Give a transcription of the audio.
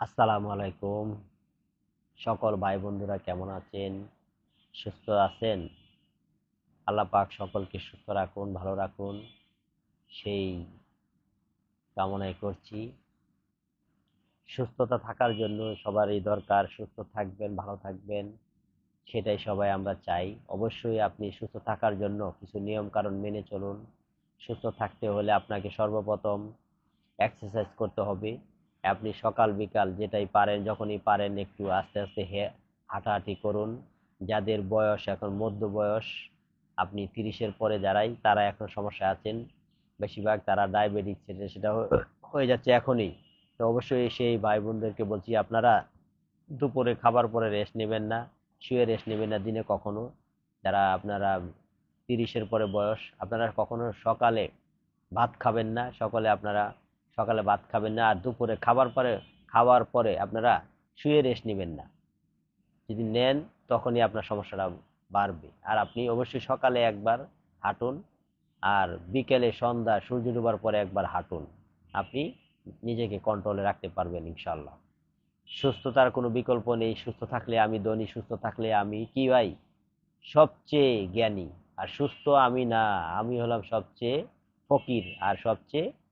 আসসালামু আলাইকুম। সকল ভাই বন্ধুরা কেমন আছেন? সুস্থ আছেন? আল্লাহ পাক সকলকে সুস্থ রাখুন, ভালো রাখুন। সেই কামনাই করছি। সুস্থতা থাকার জন্য সবারই দরকার সুস্থ থাকবেন, ভালো থাকবেন। সেটাই সবাই আমরা চাই। অবশ্যই আপনি সুস্থ থাকার জন্য কিছু নিয়ম কারণ মেনে চলুন। সুস্থ থাকতে হলে আপনাকে সর্বপ্রথম এক্সারসাইজ করতে হবে। আপনি সকাল, বিকাল যেটাই পারেন, যখনই পারেন একটু আস্তে আস্তে হাঁটাহাঁটি করুন। যাদের বয়স এখন মধ্য বয়স, আপনি তিরিশের পরে যারাই, তারা এখন সমস্যা আছেন। বেশিরভাগ তারা ডায়াবেটিস সেটা হয়ে যাচ্ছে এখনই। তো অবশ্যই সেই ভাই বোনদেরকে বলছি, আপনারা দুপুরে খাবার পরে রেস্ট নেবেন না, শুয়ে রেস্ট নেবেন না দিনে কখনো। যারা আপনারা তিরিশের পরে বয়স, আপনারা কখনো সকালে ভাত খাবেন না, সকালে আপনারা সকালে ভাত খাবেন না, আর দুপুরে খাবার পরে, খাওয়ার পরে আপনারা শুয়ে রেস্ট নেবেন না। যদি নেন, তখনই আপনার সমস্যাটা বাড়বে। আর আপনি অবশ্যই সকালে একবার হাঁটুন, আর বিকেলে সন্ধ্যা সূর্য ডোবার পরে একবার হাঁটুন। আপনি নিজেকে কন্ট্রোলে রাখতে পারবেন ইনশাল্লাহ সুস্থতার কোনো বিকল্প নেই। সুস্থ থাকলে আমি ধনী, সুস্থ থাকলে আমি কি ভাই? সবচেয়ে জ্ঞানী। আর সুস্থ আমি না, আমি হলাম সবচেয়ে ফকির, আর সবচেয়ে